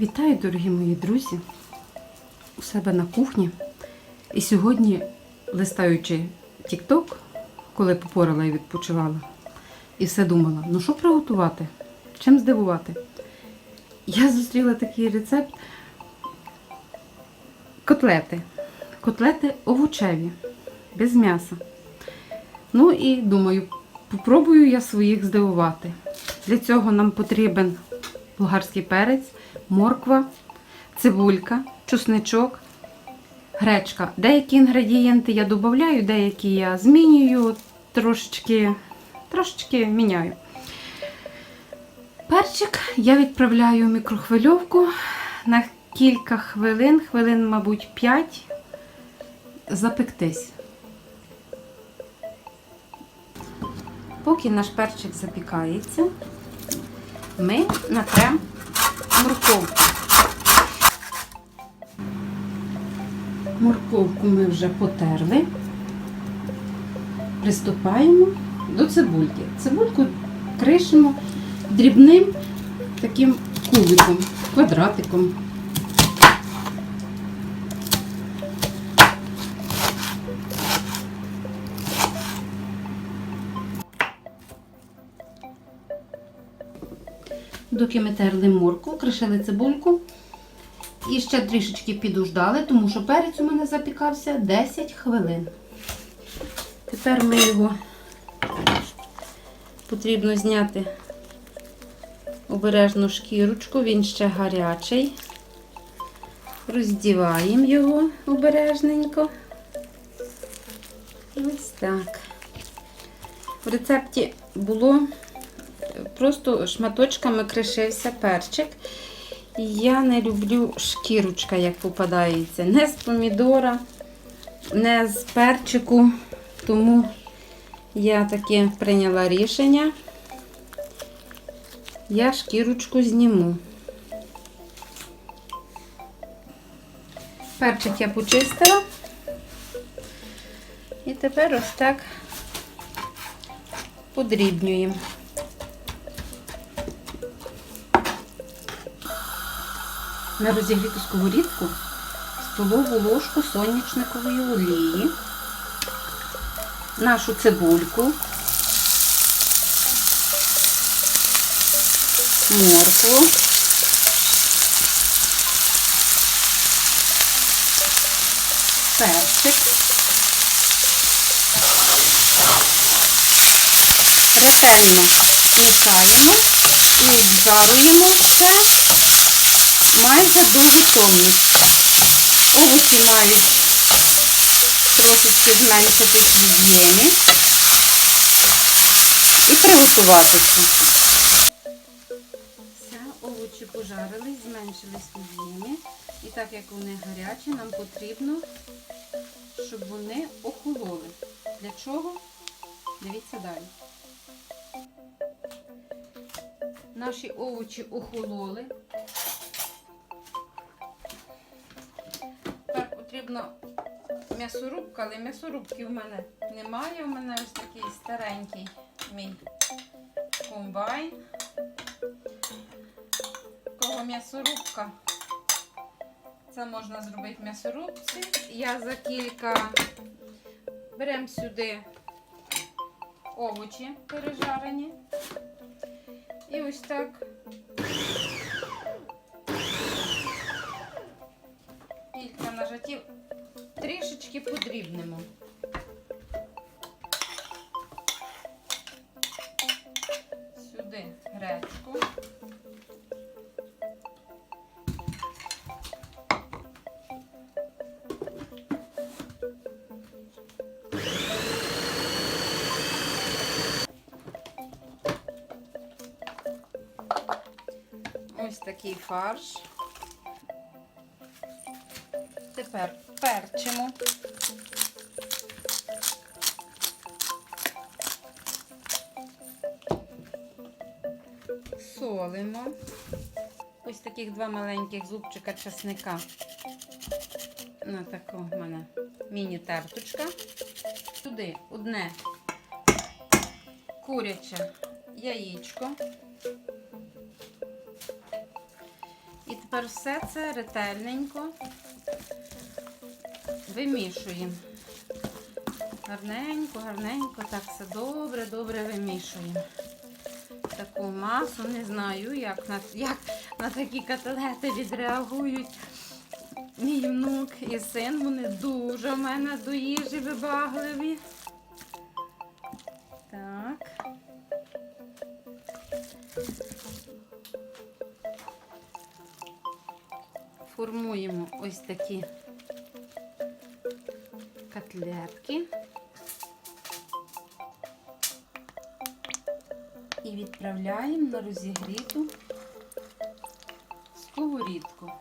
Вітаю, дорогі мої друзі, у себе на кухні. І сьогодні, листаючи TikTok, коли попорала і відпочивала, і все думала, ну що приготувати? Чим здивувати? Я зустріла такий рецепт котлети. Котлети овочеві, без м'яса. Ну і думаю, попробую я своїх здивувати. Для цього нам потрібен болгарський перець, морква, цибулька, чесничок, гречка. Деякі інгредієнти я додаю, деякі я змінюю, трошечки, трошечки міняю. Перчик я відправляю в мікрохвильовку на кілька хвилин, хвилин, мабуть, 5, запектись. Поки наш перчик запікається, ми натрем морковку. Морковку ми вже потерли. Приступаємо до цибульки. Цибульку кришимо дрібним таким кубиком, квадратиком. Доки ми терли морку, кришили цибульку. І ще трішечки підуждали, тому що перець у мене запікався 10 хвилин. Тепер ми його потрібно зняти обережну шкірочку, він ще гарячий. Роздіваємо його обережненько. Ось так. В рецепті було просто шматочками кришився перчик. Я не люблю шкірочка, як попадається. Не з помідора, не з перчику. Тому я таке прийняла рішення. Я шкірочку зніму. Перчик я почистила. І тепер ось так подрібнюємо. На розігріту сковорідку столову ложку соняшникової олії, нашу цибульку, моркву, перчик, ретельно мішаємо і обжаруємо все майже до готовності. Овочі мають трошечки зменшитись в об'ємі і приготуватися. Все, овочі пожарились, зменшились в об'ємі. І так як вони гарячі, нам потрібно, щоб вони охололи. Для чого? Дивіться далі. Наші овочі охололи. Тепер м'ясорубка, але м'ясорубки в мене немає. У мене ось такий старенький мій комбайн. Кого м'ясорубка? Це можна зробити в м'ясорубці. Я за кілька беремо сюди овочі пережарені. І ось так кілька нажатів трішечки подрібнемо. Сюди гречку. Ось такий фарш. Тепер перчимо. Солимо. Ось таких два маленьких зубчика чесника. На таку в мене міні-терточка. Туди одне куряче яєчко. Тепер все це ретельненько вимішуємо. Гарненько, гарненько, так все добре, добре вимішуємо. Таку масу не знаю, як на, як на такі котлети відреагують мій внук і син. Вони дуже в мене до їжі вибагливі. Так. Формуємо ось такі котлетки. І відправляємо на розігріту сковорідку.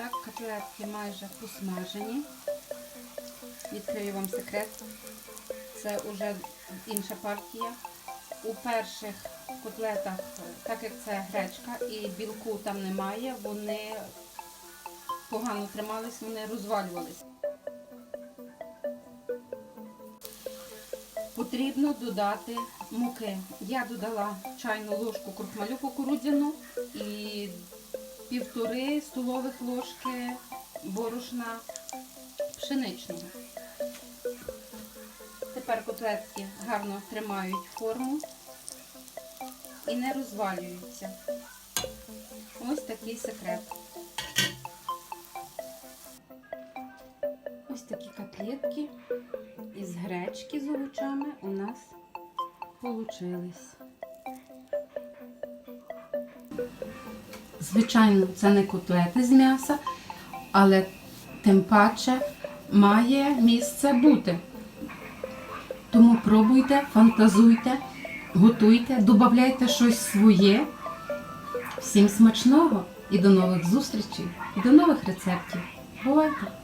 Так, котлетки майже посмажені. Відкрию вам секрет. Це вже інша партія. У перших котлетах, так як це гречка і білку там немає, вони погано тримались, вони розвалювались. Потрібно додати муки. Я додала чайну ложку крохмалю кукурудзяну і півтори столових ложки борошна пшеничного. Тепер котлетки гарно тримають форму і не розвалюються. Ось такий секрет. Ось такі котлетки із гречки з овочами у нас получились. Звичайно, це не котлети з м'яса, але тим паче має місце бути. Тому пробуйте, фантазуйте, готуйте, додавайте щось своє. Всім смачного і до нових зустрічей, і до нових рецептів. Бувайте!